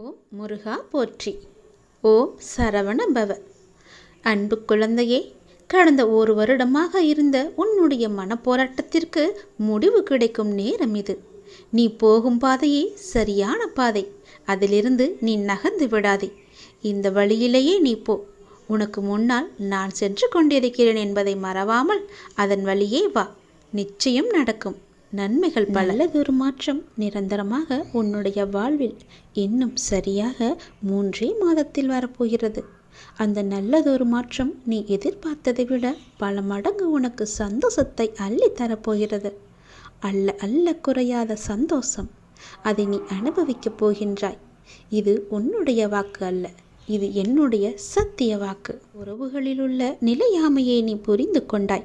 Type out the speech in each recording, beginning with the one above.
ஓம் முருகா போற்றி. ஓம் சரவண பவ அன்பு குழந்தையே கடந்த ஒரு வருடமாக இருந்த உன்னுடைய மனப்போராட்டத்திற்கு முடிவு கிடைக்கும் நேரம் இது. நீ போகும் பாதையே சரியான பாதை. அதிலிருந்து நீ நகர்ந்து விடாதே. இந்த வழியிலேயே நீ போ. உனக்கு முன்னால் நான் சென்று கொண்டிருக்கிறேன் என்பதை மறவாமல் அதன் வழியே வா. நிச்சயம் நடக்கும். நன்மைகள் பலதொரு மாற்றம் நிரந்தரமாக உன்னுடைய வாழ்வில் இன்னும் சரியாக மூன்றே மாதத்தில் வரப்போகிறது. அந்த நல்லதொரு மாற்றம் நீ எதிர்பார்த்ததை விட பல மடங்கு உனக்கு சந்தோஷத்தை அள்ளி தரப்போகிறது. அல்ல அல்ல குறையாத சந்தோஷம். அதை நீ அனுபவிக்கப் போகின்றாய். இது உன்னுடைய வாக்கு அல்ல. இது என்னுடைய சத்திய வாக்கு. உறவுகளில் உள்ள நிலையாமையை நீ புரிந்து கொண்டாய்.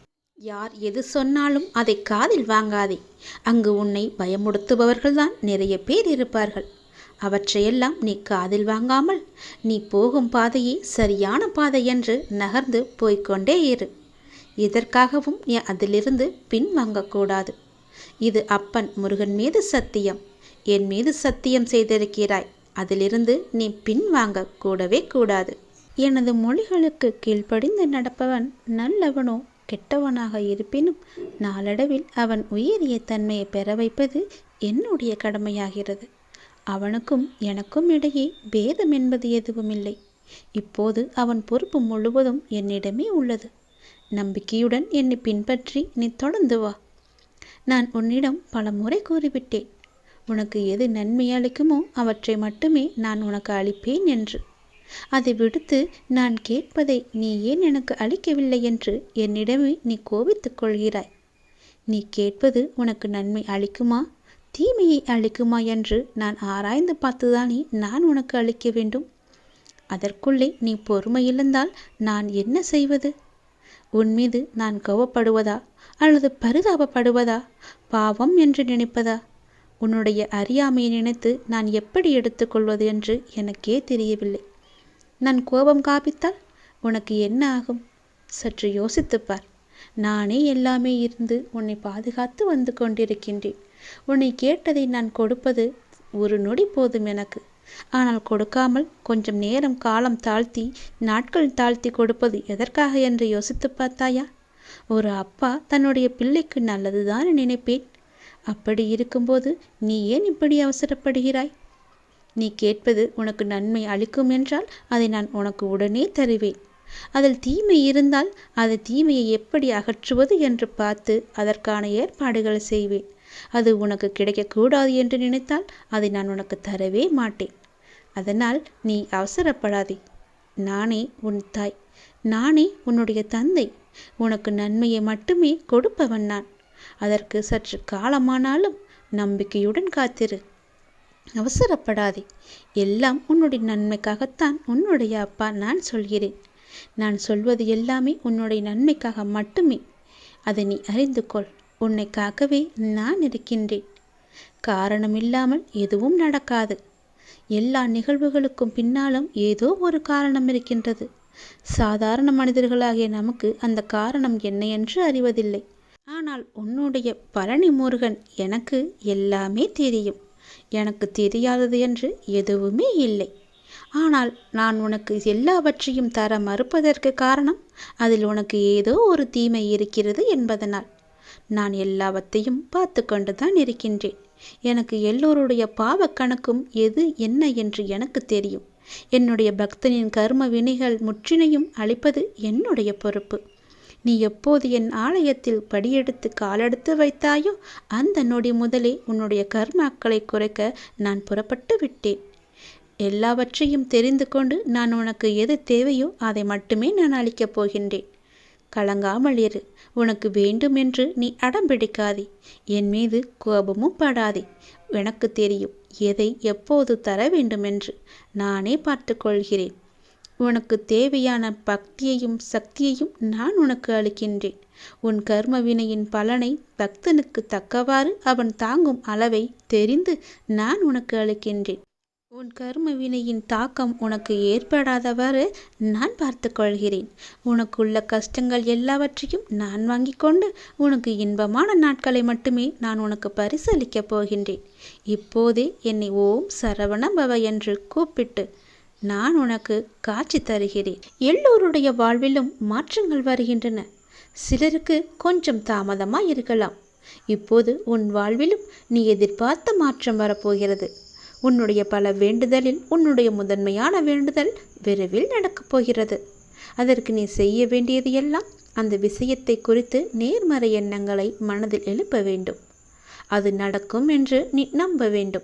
யார் எது சொன்னாலும் அதை காதில் வாங்காதே. அங்கு உன்னை பயமுடுத்துபவர்கள்தான் நிறைய பேர் இருப்பார்கள். அவற்றையெல்லாம் நீ காதில் வாங்காமல் நீ போகும் பாதையே சரியான பாதை என்று நகர்ந்து போய்க்கொண்டே இரு. இதற்காகவும் நீ அதிலிருந்து பின் வாங்கக்கூடாது இது அப்பன் முருகன் மீது சத்தியம். என் மீது சத்தியம் செய்திருக்கிறாய். அதிலிருந்து நீ பின்வாங்க கூடவே கூடாது. எனது மொழிகளுக்கு கீழ்ப்படிந்து நடப்பவன் நல்லவனோ? கெட்டவனாக இருப்பினும் நாளடைவில் அவன் உயரிய தன்மையை பெற வைப்பது என்னுடைய கடமையாகிறது. அவனுக்கும் எனக்கும் இடையே பேதம் என்பது எதுவும் இல்லை இப்போது அவன் பொறுப்பு முழுவதும் என்னிடமே உள்ளது. நம்பிக்கையுடன் என்னை பின்பற்றி நீ தொடர்ந்து வா. நான் உன்னிடம் பல முறை கூறிவிட்டேன். உனக்கு எது நன்மை அளிக்குமோ அவற்றை மட்டுமே நான் உனக்கு அளிப்பேன் என்று. அதை விடுத்து நான் கேட்பதை நீ ஏன் எனக்கு அளிக்கவில்லை என்று என்னிடமே நீ கோபித்துக் கொள்கிறாய். நீ கேட்பது உனக்கு நன்மை அளிக்குமா? தீமையை அளிக்குமா என்று நான் ஆராய்ந்து பார்த்துதானே நான் உனக்கு அளிக்க வேண்டும். அதற்குள்ளே நீ பொறுமை இழந்தால் நான் என்ன செய்வது? உன் மீது நான் கோவப்படுவதா அல்லது பரிதாபப்படுவதா? பாவம் என்று நினைப்பதா? உன்னுடைய அறியாமையை நினைத்து நான் எப்படி எடுத்துக்கொள்வது என்று எனக்கே தெரியவில்லை. நான் கோபம் காப்பித்தால் உனக்கு என்ன ஆகும்? சற்று யோசித்துப்பார் நானே எல்லாமே இருந்து உன்னை பாதுகாத்து வந்து கொண்டிருக்கின்றேன். உன்னை கேட்டதை நான் கொடுப்பது ஒரு நொடி போதும் எனக்கு. ஆனால் கொடுக்காமல் கொஞ்சம் நேரம் காலம் தாழ்த்தி நாட்கள் தாழ்த்தி கொடுப்பது எதற்காக என்று யோசித்து பார்த்தாயா? ஒரு அப்பா தன்னுடைய பிள்ளைக்கு நல்லதுதான் நினைப்பேன். அப்படி இருக்கும்போது நீ ஏன் இப்படி அவசரப்படுகிறாய்? நீ கேட்பது உனக்கு நன்மை அளிக்கும் என்றால் அதை நான் உனக்கு உடனே தருவேன். அதில் தீமை இருந்தால் அது தீமையை எப்படி அகற்றுவது என்று பார்த்து அதற்கான ஏற்பாடுகள் செய்வேன். அது உனக்கு கிடைக்கக்கூடாது என்று நினைத்தால் அதை நான் உனக்கு தரவே மாட்டேன். அதனால் நீ அவசரப்படாதே. நானே உன் தாய். நானே உன்னுடைய தந்தை. உனக்கு நன்மையை மட்டுமே கொடுப்பவன் நான். அதற்கு சற்று காலமானாலும் நம்பிக்கையுடன் காத்திரு. அவசரப்படாதே. எல்லாம் உன்னுடைய நன்மைக்காகத்தான் உன்னுடைய அப்பா நான் சொல்கிறேன். நான் சொல்வது எல்லாமே உன்னுடைய நன்மைக்காக மட்டுமே. அதை நீ அறிந்து கொள். உன்னை காக்கவே நான் இருக்கின்றேன். காரணமில்லாமல் எதுவும் நடக்காது. எல்லா நிகழ்வுகளுக்கும் பின்னாலும் ஏதோ ஒரு காரணம் இருக்கின்றது. சாதாரண மனிதர்களாகிய நமக்கு அந்த காரணம் என்ன என்று அறிவதில்லை. ஆனால் உன்னுடைய பழனி முருகன் எனக்கு எல்லாமே தெரியும். எனக்கு தெரியாதது என்று எதுவுமே இல்லை. ஆனால் நான் உனக்கு எல்லாவற்றையும் தர மறுப்பதற்கு காரணம் அதில் உனக்கு ஏதோ ஒரு தீமை இருக்கிறது என்பதனால். நான் எல்லாவற்றையும் பார்த்து கொண்டுதான் இருக்கின்றேன். எனக்கு எல்லோருடைய பாவ கணக்கும் எது என்ன என்று எனக்கு தெரியும். என்னுடைய பக்தனின் கர்ம வினைகள் முற்றினையும் அளிப்பது என்னுடைய பொறுப்பு. நீ எப்போது என் ஆலயத்தில் படியெடுத்து காலெடுத்து வைத்தாயோ அந்த நொடி முதலே உன்னுடைய கர்மாக்களை குறைக்க நான் புறப்பட்டு விட்டேன். எல்லாவற்றையும் தெரிந்து கொண்டு நான் உனக்கு எது தேவையோ அதை மட்டுமே நான் அளிக்கப் போகின்றேன். கலங்காமல் இரு. உனக்கு வேண்டுமென்று நீ அடம் பிடிக்காதே. என் மீது கோபமும் படாதே. எனக்கு தெரியும் எதை எப்போது தர வேண்டுமென்று நானே பார்த்து கொள்கிறேன். உனக்கு தேவையான பக்தியையும் சக்தியையும் நான் உனக்கு அளிக்கின்றேன். உன் கர்ம வினையின் பலனை பக்தனுக்கு தக்கவாறு அவன் தாங்கும் அளவை தெரிந்து நான் உனக்கு அளிக்கின்றேன். உன் கர்ம வினையின் தாக்கம் உனக்கு ஏற்படாதவாறு நான் பார்த்து கொள்கிறேன். உனக்குள்ள கஷ்டங்கள் எல்லாவற்றையும் நான் வாங்கி கொண்டு உனக்கு இன்பமான நாட்களை மட்டுமே நான் உனக்கு பரிசளிக்கப் போகின்றேன். இப்போதே என்னை ஓம் சரவண பவ என்று கூப்பிட்டு நான் உனக்கு காட்சி தருகிறேன். எல்லோருடைய வாழ்விலும் மாற்றங்கள் வருகின்றன. சிலருக்கு கொஞ்சம் தாமதமாக இருக்கலாம். இப்போது உன் வாழ்விலும் நீ எதிர்பார்த்த மாற்றம் வரப்போகிறது. உன்னுடைய பல வேண்டுதலில் உன்னுடைய முதன்மையான வேண்டுதல் விரைவில் நடக்கப் போகிறது. அதற்கு நீ செய்ய வேண்டியது எல்லாம் அந்த விஷயத்தை குறித்து நேர்மறை எண்ணங்களை மனதில் எழுப்ப வேண்டும். அது நடக்கும் என்று நீ நம்ப வேண்டும்.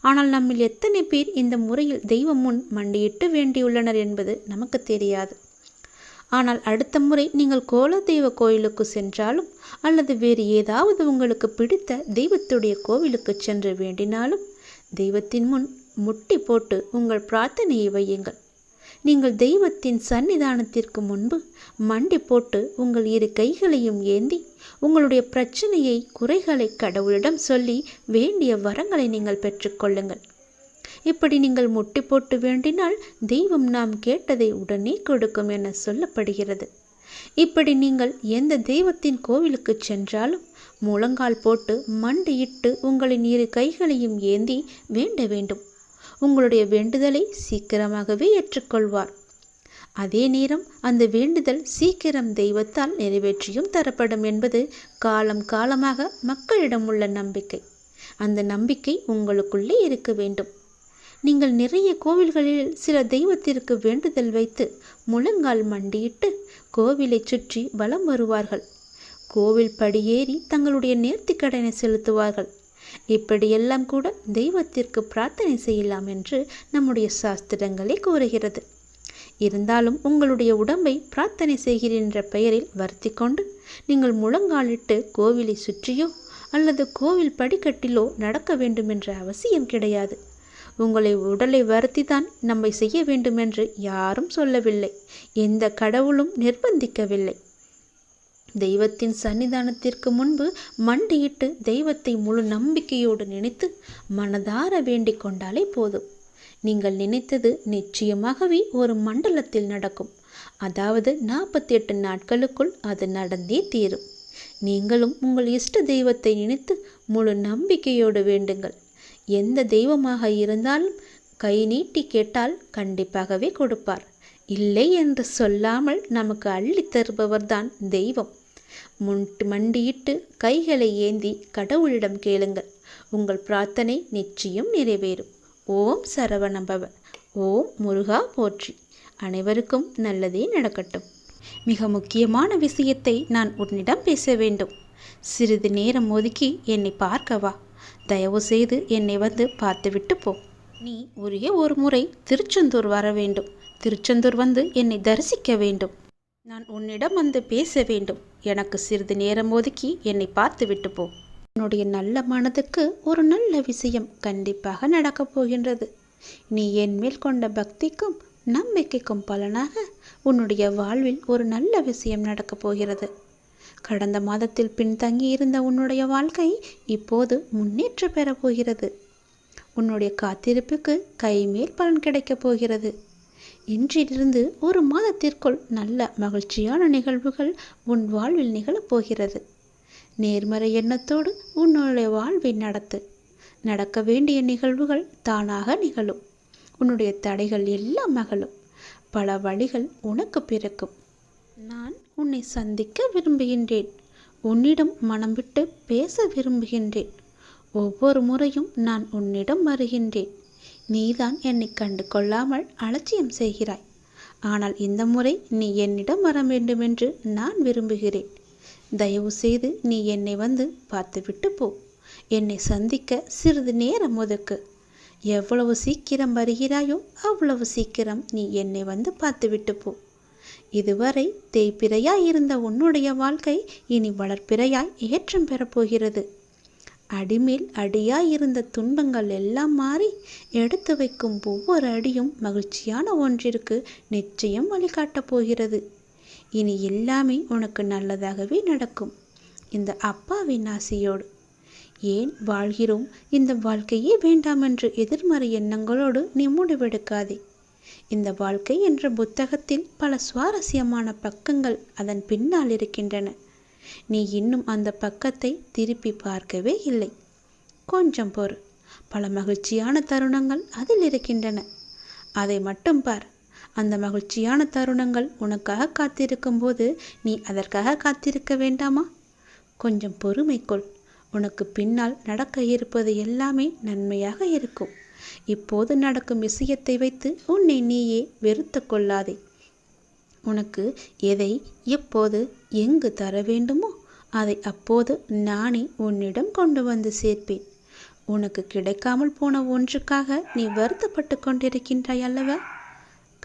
ஆனால் நம்மில் எத்தனை பேர் இந்த முறையில் தெய்வம் முன் மண்டியிட்டு வேண்டியுள்ளனர் என்பது நமக்கு தெரியாது. ஆனால் அடுத்த முறை நீங்கள் கோல தெய்வ கோயிலுக்கு சென்றாலும் அல்லது வேறு ஏதாவது உங்களுக்கு பிடித்த தெய்வத்துடைய கோவிலுக்கு சென்று வேண்டினாலும் தெய்வத்தின் முன் முட்டி போட்டு உங்கள் பிரார்த்தனையை வையுங்கள். நீங்கள் தெய்வத்தின் சன்னிதானத்திற்கு முன்பு மண்டி போட்டு உங்கள் இரு கைகளையும் ஏந்தி உங்களுடைய பிரச்சனையை குறைகளை கடவுளிடம் சொல்லி வேண்டிய வரங்களை நீங்கள் பெற்றுக்கொள்ளுங்கள். இப்படி நீங்கள் முட்டி போட்டு வேண்டினால் தெய்வம் நாம் கேட்டதை உடனே கொடுக்கும் என சொல்லப்படுகிறது. இப்படி நீங்கள் எந்த தெய்வத்தின் கோவிலுக்கு சென்றாலும் முழங்கால் போட்டு மண்டியிட்டு உங்களின் இரு கைகளையும் ஏந்தி வேண்ட வேண்டும். உங்களுடைய வேண்டுதலை சீக்கிரமாகவே ஏற்றுக்கொள்வார். அதே நேரம் அந்த வேண்டுதல் சீக்கிரம் தெய்வத்தால் நிறைவேற்றியும் தரப்படும் என்பது காலம் காலமாக மக்களிடம் உள்ள நம்பிக்கை. அந்த நம்பிக்கை உங்களுக்குள்ளே இருக்க வேண்டும். நீங்கள் நிறைய கோவில்களில் சில தெய்வத்திற்கு வேண்டுதல் வைத்து முழங்கால் மண்டியிட்டு கோவிலை சுற்றி வலம் வருவார்கள். கோவில் படியேறி தங்களுடைய நேர்த்திக்கடனை செலுத்துவார்கள். இப்படியெல்லாம் கூட தெய்வத்திற்கு பிரார்த்தனை செய்யலாம் என்று நம்முடைய சாஸ்திரங்களே கூறுகிறது. இருந்தாலும் உங்களுடைய உடம்பை பிரார்த்தனை செய்கிறேன் என்ற பெயரில் வருத்தி கொண்டு நீங்கள் முழங்காலிட்டு கோவிலை சுற்றியோ அல்லது கோவில் படிக்கட்டிலோ நடக்க வேண்டுமென்ற அவசியம் கிடையாது. உங்களை உடலை வருத்தி தான் நம்மை செய்ய வேண்டுமென்று யாரும் சொல்லவில்லை. எந்த கடவுளும் நிர்பந்திக்கவில்லை. தெய்வத்தின் சன்னிதானத்திற்கு முன்பு மண்டியிட்டு தெய்வத்தை முழு நம்பிக்கையோடு நினைத்து மனதார வேண்டிக் கொண்டாலே போதும். நீங்கள் நினைத்தது நிச்சயமாகவே ஒரு மண்டலத்தில் நடக்கும். அதாவது நாற்பத்தி எட்டு நாட்களுக்குள் அது நடந்தே தீரும். நீங்களும் உங்கள் இஷ்ட தெய்வத்தை நினைத்து முழு நம்பிக்கையோடு வேண்டுங்கள். எந்த தெய்வமாக இருந்தாலும் கை நீட்டி கேட்டால் கண்டிப்பாகவே கொடுப்பார். இல்லை என்று சொல்லாமல் நமக்கு அள்ளித் தருபவர்தான் தெய்வம். முன்ட்டு மண்டியிட்டு கைகளை ஏந்தி கடவுளிடம் கேளுங்கள். உங்கள் பிரார்த்தனை நிச்சயம் நிறைவேறும். ஓம் சரவணபவ ஓம் முருகா போற்றி. அனைவருக்கும் நல்லதே நடக்கட்டும். மிக முக்கியமான விஷயத்தை நான் உன்னிடம் பேச வேண்டும். சிறிது நேரம் ஒதுக்கி என்னை பார்க்கவா தயவு செய்து என்னை வந்து பார்த்துவிட்டு போ. நீ ஒரே ஒரு முறை திருச்செந்தூர் வர வேண்டும். திருச்செந்தூர் வந்து என்னை தரிசிக்க வேண்டும். நான் உன்னிடம் வந்து பேச வேண்டும். எனக்கு சிறிது நேரம் ஒதுக்கி என்னை பார்த்துவிட்டு போ. உன்னுடைய நல்ல மனதுக்கு ஒரு நல்ல விஷயம் கண்டிப்பாக நடக்கப் போகின்றது. நீ என் மேல் கொண்ட பக்திக்கும் நம்பிக்கைக்கும் பலனாக உன்னுடைய வாழ்வில் ஒரு நல்ல விஷயம் நடக்கப் போகிறது. கடந்த மாதத்தில் பின்தங்கி இருந்த உன்னுடைய வாழ்க்கை இப்போது முன்னேற்றம் பெறப் போகிறது. உன்னுடைய காத்திருப்புக்கு கைமேல் பலன் கிடைக்கப் போகிறது. இன்றிலிருந்து ஒரு மாதத்திற்குள் நல்ல மகிழ்ச்சியான நிகழ்வுகள் உன் வாழ்வில் நிகழப் போகிறது. நேர்மறை எண்ணத்தோடு உன்னுடைய வாழ்வை நடத்து. நடக்க வேண்டிய நிகழ்வுகள் தானாக நிகழும். உன்னுடைய தடைகள் எல்லாம் அகலும். பல வழிகள் உனக்கு பிறக்கும். நான் உன்னை சந்திக்க விரும்புகின்றேன். உன்னிடம் மனம் விட்டு பேச விரும்புகின்றேன். ஒவ்வொரு முறையும் நான் உன்னிடம் வருகின்றேன். நீதான் என்னை கண்டு கொள்ளாமல் அலட்சியம் செய்கிறாய். ஆனால் இந்த முறை நீ என்னிடம் வர வேண்டுமென்று நான் விரும்புகிறேன். தயவு செய்து நீ என்னை வந்து பார்த்துவிட்டு போ. என்னை சந்திக்க சிறிது நேரம் ஒதுக்கு. எவ்வளவு சீக்கிரம் வருகிறாயோ அவ்வளவு சீக்கிரம் நீ என்னை வந்து பார்த்துவிட்டு போ. இதுவரை தேய்பிறையாய் இருந்த உன்னுடைய வாழ்க்கை இனி வளர்ப்பிறையாய் ஏற்றம் பெறப்போகிறது. அடிமேல் அடியாய் இருந்த துன்பங்கள் எல்லாம் மாறி எடுத்து வைக்கும் ஒவ்வொரு அடியும் மகிழ்ச்சியான ஒன்றிற்கு நிச்சயம் வழிகாட்டப் போகிறது. இனி எல்லாமே உனக்கு நல்லதாகவே நடக்கும். இந்த அப்பாவின் ஆசையோடு. ஏன் வாழ்கிறோம்? இந்த வாழ்க்கையே வேண்டாம் என்று எதிர்மறை எண்ணங்களோடு நீ முடிவெடுக்காதே. இந்த வாழ்க்கை என்ற புத்தகத்தில் பல சுவாரஸ்யமான பக்கங்கள் அதன் பின்னால் இருக்கின்றன. நீ இன்னும் அந்த பக்கத்தை திருப்பி பார்க்கவே இல்லை. கொஞ்சம் பொறு. பல மகிழ்ச்சியான தருணங்கள் அதில் இருக்கின்றன. அதை மட்டும் பார். அந்த மகிழ்ச்சியான தருணங்கள் உனக்காக காத்திருக்கும் போது நீ அதற்காக காத்திருக்க வேண்டாமா? கொஞ்சம் பொறுமை கொள். உனக்கு பின்னால் நடக்க இருப்பது எல்லாமே நன்மையாக இருக்கும். இப்போது நடக்கும் விஷயத்தை வைத்து உன்னை நீயே வெறுத்து கொள்ளாதே. உனக்கு எதை எப்போது எங்கு தர வேண்டுமோ அதை அப்போது நானே உன்னிடம் கொண்டு வந்து சேர்ப்பேன். உனக்கு கிடைக்காமல் போன ஒன்றுக்காக நீ வருத்தப்பட்டு கொண்டிருக்கின்றாய் அல்லவா?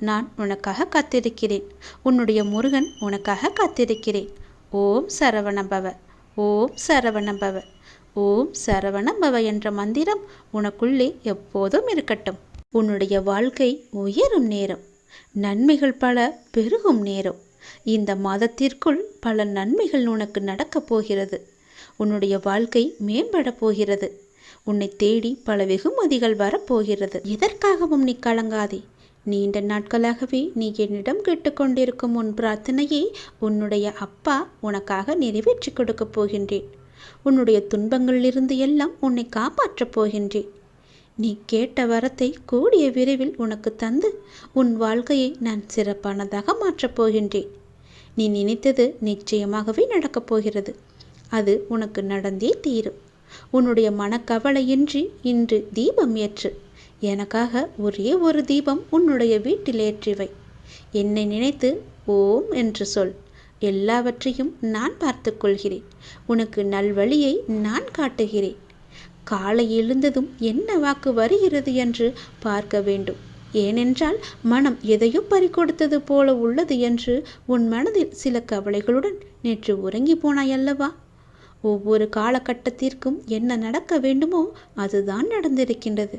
நான் உனக்காக காத்திருக்கிறேன். உன்னுடைய முருகன் உனக்காக காத்திருக்கிறேன். ஓம் சரவணபவ ஓம் சரவணபவ ஓம் சரவணபவ என்ற மந்திரம் உனக்குள்ளே எப்போதும் இருக்கட்டும். உன்னுடைய வாழ்க்கை உயரும் நேரம். நன்மைகள் பல பெருகும் நேரம். இந்த மாதத்திற்குள் பல நன்மைகள் உனக்கு நடக்கப் போகிறது. உன்னுடைய வாழ்க்கை மேம்பட போகிறது. உன்னை தேடி பல வெகுமதிகள் வரப்போகிறது எதற்காகவும் நீ கலங்காதே. நீண்ட நாட்களாகவே நீ என்னிடம் கேட்டுக்கொண்டிருக்கும் உன் பிரார்த்தனையை உன்னுடைய அப்பா உனக்காக நிறைவேற்றி கொடுக்கப் போகின்றேன். உன்னுடைய துன்பங்களிலிருந்து எல்லாம் உன்னை காப்பாற்றப் போகின்றேன். நீ கேட்ட வரத்தை கூடிய விரைவில் உனக்கு தந்து உன் வாழ்க்கையை நான் சிறப்பானதாக மாற்றப் போகின்றேன். நீ நினைத்தது நிச்சயமாகவே நடக்கப் போகிறது. அது உனக்கு நடந்தே தீரும். உன்னுடைய மனக்கவலையின்றி இன்று தீபம் ஏற்று எனக்காக ஒரே ஒரு தீபம் உன்னுடைய வீட்டில் ஏற்றிவை என்னை நினைத்து ஓம் என்று சொல். எல்லாவற்றையும் நான் பார்த்து கொள்கிறேன். உனக்கு நல்வழியை நான் காட்டுகிறேன். காலை எழுந்ததும் என்ன வாக்கு வருகிறது என்று பார்க்க வேண்டும். ஏனென்றால் மனம் எதையோ பறிக்கொடுத்தது போல உள்ளது என்று உன் மனதில் சில கவலைகளுடன் நேற்று உறங்கி போனாயல்லவா ஒவ்வொரு காலகட்டத்திற்கும் என்ன நடக்க வேண்டுமோ அதுதான் நடந்திருக்கின்றது.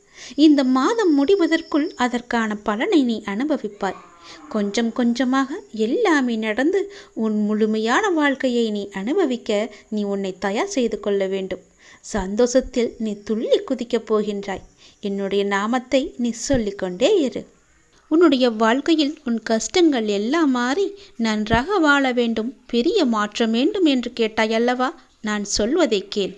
இந்த மாதம் முடிவதற்குள் அதற்கான பலனை நீ அனுபவிப்பாய். கொஞ்சம் கொஞ்சமாக எல்லாமே நடந்து உன் முழுமையான வாழ்க்கையை நீ அனுபவிக்க நீ உன்னை தயார் செய்து கொள்ள வேண்டும். சந்தோஷத்தில் நீ துள்ளி குதிக்கப் போகின்றாய். என்னுடைய நாமத்தை நீ சொல்லிக்கொண்டே இரு. உன்னுடைய வாழ்க்கையில் உன் கஷ்டங்கள் எல்லாம் மாறி நன்றாக வாழ வேண்டும். பெரிய மாற்றம் வேண்டும் என்று கேட்டாய் அல்லவா? நான் சொல்வதை கேள்.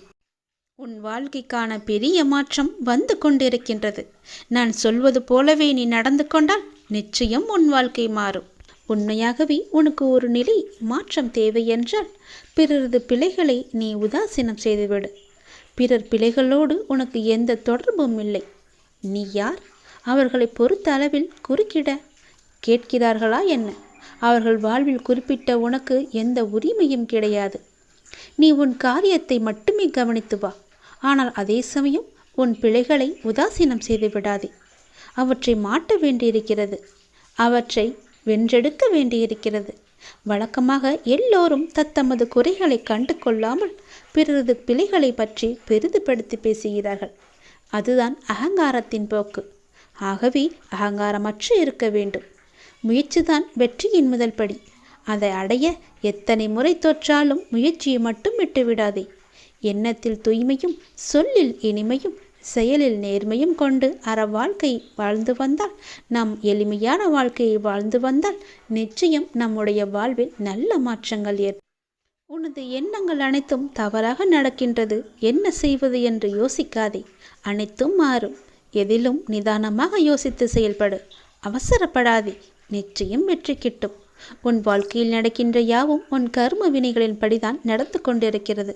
உன் வாழ்க்கைக்கான பெரிய மாற்றம் வந்து கொண்டிருக்கின்றது. நான் சொல்வது போலவே நீ நடந்து கொண்டால் நிச்சயம் உன் வாழ்க்கை மாறும். உண்மையாகவே உனக்கு ஒரு நிலை மாற்றம் தேவை என்றால் பிறரது பிழைகளை நீ உதாசீனம் செய்துவிடு. பிறர் பிழைகளோடு உனக்கு எந்த தொடர்பும் இல்லை. நீ யார்? அவர்களை பொறுத்த அளவில் குறுக்கிட கேட்கிறார்களா என்ன? அவர்கள் வாழ்வில் குறிப்பிட்ட உனக்கு எந்த உரிமையும் கிடையாது. நீ உன் காரியத்தை மட்டுமே கவனித்து வா. ஆனால் அதே சமயம் உன் பிழைகளை உதாசீனம் செய்து விடாதே. அவற்றை மாட்ட வேண்டியிருக்கிறது. அவற்றை வென்றெடுக்க வேண்டியிருக்கிறது. வழக்கமாக எல்லோரும் தத்தமது குறைகளை கண்டு கொள்ளாமல் பிறரது பிழைகளை பற்றி பெரிதுபடுத்தி பேசுகிறார்கள். அதுதான் அகங்காரத்தின் போக்கு. ஆகவே அகங்காரமற்று இருக்க வேண்டும். முயற்சிதான் வெற்றியின் முதல் படி. அதை அடைய எத்தனை முறை தோற்றாலும் முயற்சியை மட்டும் விட்டுவிடாதே. எண்ணத்தில் தூய்மையும் சொல்லில் இனிமையும் செயலில் நேர்மையும் கொண்டு அற வாழ்க்கை வாழ்ந்து வந்தால் நாம் எளிமையான வாழ்க்கையை வாழ்ந்து வந்தால் நிச்சயம் நம்முடைய வாழ்வில் நல்ல மாற்றங்கள் ஏற்படும் உனது எண்ணங்கள் அனைத்தும் தவறாக நடக்கின்றது. என்ன செய்வது என்று யோசிக்காதே. அனைத்தும் மாறும். எதிலும் நிதானமாக யோசித்து செயல்படு. அவசரப்படாதே. நிச்சயம் வெற்றி கிட்டும். உன் வாழ்க்கையில் நடக்கின்ற யாவும் உன் கர்ம வினைகளின் படிதான் நடந்து கொண்டிருக்கிறது.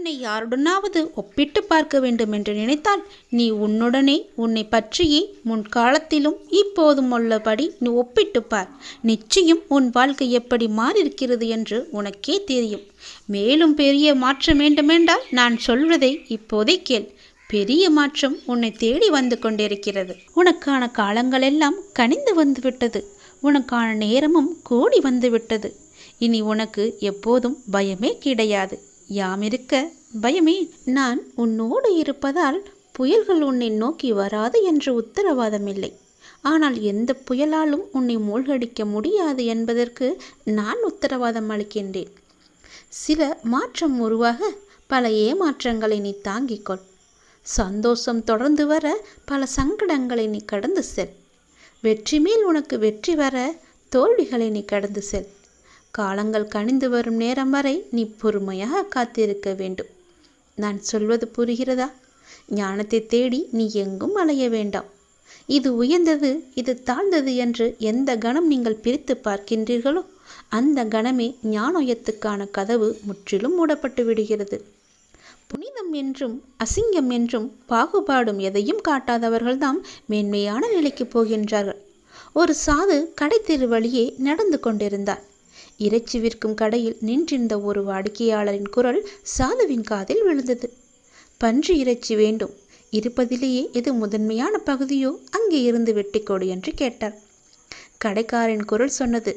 உன்னை யாருடனாவது ஒப்பிட்டு பார்க்க வேண்டும் என்று நினைத்தால் நீ உன்னுடனே உன்னை பற்றியே முன்காலத்திலும் இப்போதும் உள்ளபடி நீ ஒப்பிட்டு பார். நிச்சயம் உன் வாழ்க்கை எப்படி மாறியிருக்கிறது என்று உனக்கே தெரியும். மேலும் பெரிய மாற்றம் வேண்டுமென்றால் நான் சொல்வதை இப்போதே கேள். பெரிய மாற்றம் உன்னை தேடி வந்து கொண்டிருக்கிறது. உனக்கான காலங்களெல்லாம் கனிந்து வந்துவிட்டது. உனக்கான நேரமும் கூடி வந்துவிட்டது. இனி உனக்கு எப்போதும் பயமே கிடையாது. யாம் இருக்க பயமே? நான் உன்னோடு இருப்பதால் புயல்கள் உன்னை நோக்கி வராது என்று உத்தரவாதம் இல்லை ஆனால் எந்த புயலாலும் உன்னை மூழ்கடிக்க முடியாது என்பதற்கு நான் உத்தரவாதம் அளிக்கின்றேன். சில மாற்றம் உருவாக பல ஏமாற்றங்களை நீ தாங்கிக்கொள் சந்தோஷம் தொடர்ந்து வர பல சங்கடங்களை நீ கடந்து செல். வெற்றி மேல் உனக்கு வெற்றி வர தோல்விகளை நீ கடந்து செல். காலங்கள் கனிந்து வரும் நேரம் வரை நீ பொறுமையாக காத்திருக்க வேண்டும். நான் சொல்வது புரிகிறதா? ஞானத்தை தேடி நீ எங்கும் அலைய வேண்டாம். இது உயர்ந்தது இது தாழ்ந்தது என்று எந்த கணம் நீங்கள் பிரித்து பார்க்கின்றீர்களோ அந்த கணமே ஞானோயத்துக்கான கதவு முற்றிலும் மூடப்பட்டு விடுகிறது. புனிதம் என்றும் அசிங்கம் என்றும் பாகுபாடும் எதையும் காட்டாதவர்கள்தான் மேன்மையான நிலைக்கு போகின்றார்கள். ஒரு சாது கடைத்தெரு வழியே நடந்து கொண்டிருந்தார். இறைச்சி விற்கும் கடையில் நின்றிருந்த ஒரு வாடிக்கையாளரின் குரல் சாதுவின் காதில் விழுந்தது. பன்றி இறைச்சி வேண்டும். இருப்பதிலேயே எது முதன்மையான பகுதியோ அங்கே இருந்து வெட்டிக்கொடு என்று கேட்டார். கடைக்காரின் குரல் சொன்னது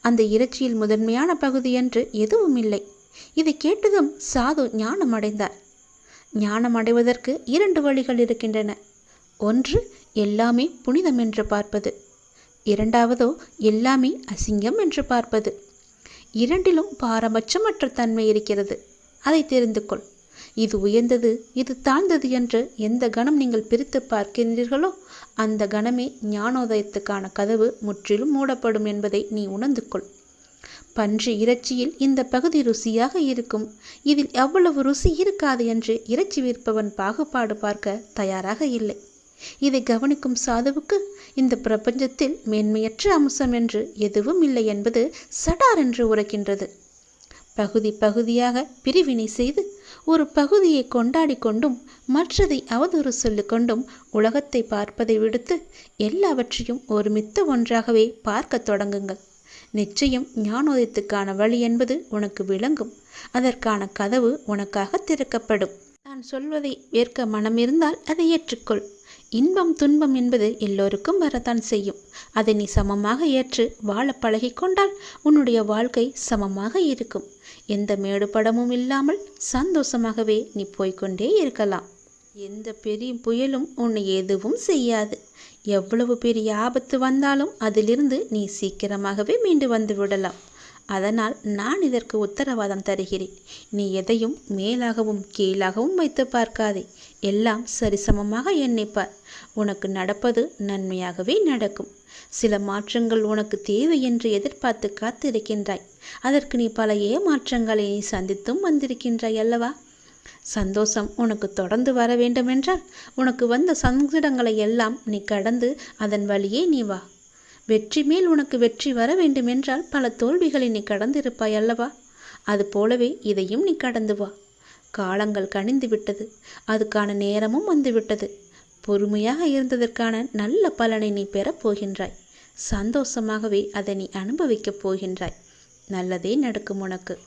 அந்த இறைச்சியில் முதன்மையான பகுதி என்று எதுவும் இல்லை. இதை கேட்டதும் சாது ஞானம் அடைந்தார் ஞானம் அடைவதற்கு இரண்டு வழிகள் இருக்கின்றன. ஒன்று எல்லாமே புனிதம் என்று பார்ப்பது. இரண்டாவதோ எல்லாமே அசிங்கம் என்று பார்ப்பது. இரண்டிலும் பாரபட்சமற்ற தன்மை இருக்கிறது. அதை தெரிந்து கொள் இது உயர்ந்தது இது தாழ்ந்தது என்று எந்த கணம் நீங்கள் பிரித்து பார்க்கின்றீர்களோ அந்த கணமே ஞானோதயத்துக்கான கதவு முற்றிலும் மூடப்படும் என்பதை நீ உணர்ந்து கொள் பன்றி இறைச்சியில் இந்த பகுதி ருசியாக இருக்கும். இதில் எவ்வளவு ருசி இருக்காது என்று இறைச்சி விற்பவன் பாகுபாடு பார்க்க தயாராக இல்லை. இதை கவனிக்கும் சாதுவுக்கு இந்த பிரபஞ்சத்தில் மேன்மையற்ற அம்சம் என்று எதுவும் இல்லை என்பது சடார் என்று உரைக்கின்றது. பகுதி பகுதியாக பிரிவினை செய்து ஒரு பகுதியை கொண்டாடி கொண்டும் மற்றதை அவதூறு சொல்லிக்கொண்டும் உலகத்தை பார்ப்பதை விடுத்து எல்லாவற்றையும் ஒருமித்த ஒன்றாகவே பார்க்கத் தொடங்குங்கள். நிச்சயம் ஞானோதயத்துக்கான வழி என்பது உனக்கு விளங்கும். அதற்கான கதவு உனக்காக திறக்கப்படும். நான் சொல்வதை ஏற்க மனம் இருந்தால் அதை ஏற்றுக்கொள். இன்பம் துன்பம் என்பது எல்லோருக்கும் வரத்தான் செய்யும். அதை நீ சமமாக ஏற்று வாழ பழகிக்கொண்டால் உன்னுடைய வாழ்க்கை சமமாக இருக்கும். எந்த மேடுபடமும் இல்லாமல் சந்தோஷமாகவே நீ போய்க்கொண்டே இருக்கலாம். எந்த பெரிய புயலும் உன்னை எதுவும் செய்யாது. எவ்வளவு பெரிய ஆபத்து வந்தாலும் அதிலிருந்து நீ சீக்கிரமாகவே மீண்டு வந்து விடலாம். அதனால் நான் இதற்கு உத்தரவாதம் தருகிறேன். நீ எதையும் மேலாகவும் கீழாகவும் வைத்து பார்க்காதே. எல்லாம் சரிசமமாக எண்ணிப்பார் உனக்கு நடப்பது நன்மையாகவே நடக்கும். சில மாற்றங்கள் உனக்கு தேவை என்று எதிர்பார்த்து காத்திருக்கின்றாய். அதற்கு நீ பல ஏமாற்றங்களை நீ சந்தித்தும் வந்திருக்கின்றாய் அல்லவா? சந்தோஷம் உனக்கு தொடர்ந்து வர வேண்டுமென்றால் உனக்கு வந்த சங்கடங்களை எல்லாம் நீ கடந்து அதன் வழியே நீ வா. வெற்றி மேல் உனக்கு வெற்றி வர வேண்டுமென்றால் பல தோல்விகளை நீ கடந்திருப்பாய் அல்லவா? அது போலவே இதையும் நீ கடந்து வா. காலங்கள் கனிந்து விட்டது. அதுக்கான நேரமும் வந்துவிட்டது பொறுமையாக இருந்ததற்கான நல்ல பலனை நீ பெறப் போகின்றாய். சந்தோஷமாகவே அதை நீ அனுபவிக்கப் போகின்றாய். நல்லதே நடக்கும் உனக்கு.